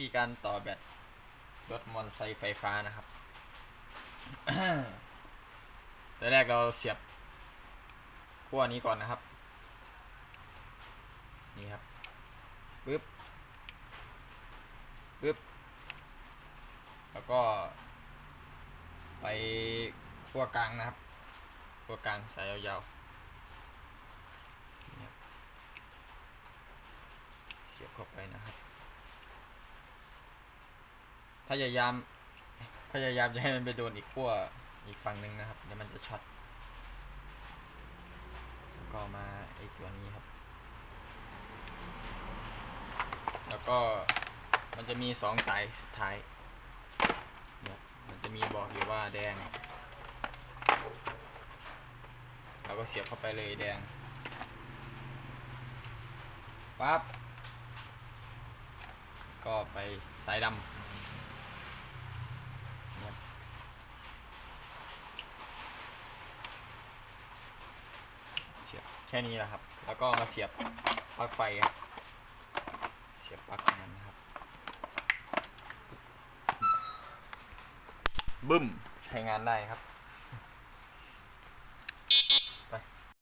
ธีการต่อแบตรถมอเตอร์ไซค์ไฟฟ้านะครับแต่แรกเราเสียบขั้วนี้ก่อนนะครับ นี่ครับปึ๊บปึ๊บแล้วก็ ไปขั้วกลางนะครับขั้วกลางสายยาวๆเสียบเข้าไปนะครับ พยายาม พยายามจะให้มันไปโดนอีกขั้วอีกฝั่งหนึ่งนะครับ เดี๋ยวมันจะช็อตแล้วก็มาไอตัวนี้ครับ แล้วก็มันจะมีสองสายสุดท้ายเนี่ยมันจะมีบอกอยู่ว่าแดง เราก็เสียบเข้าไปเลยแดงปั๊บก็ไปสายดำ แค่นี้แหละครับ แล้วก็มาเสียบปลั๊กไฟครับเสียบปลั๊กนั้นนะครับ บึ้มใช้งานได้ครับ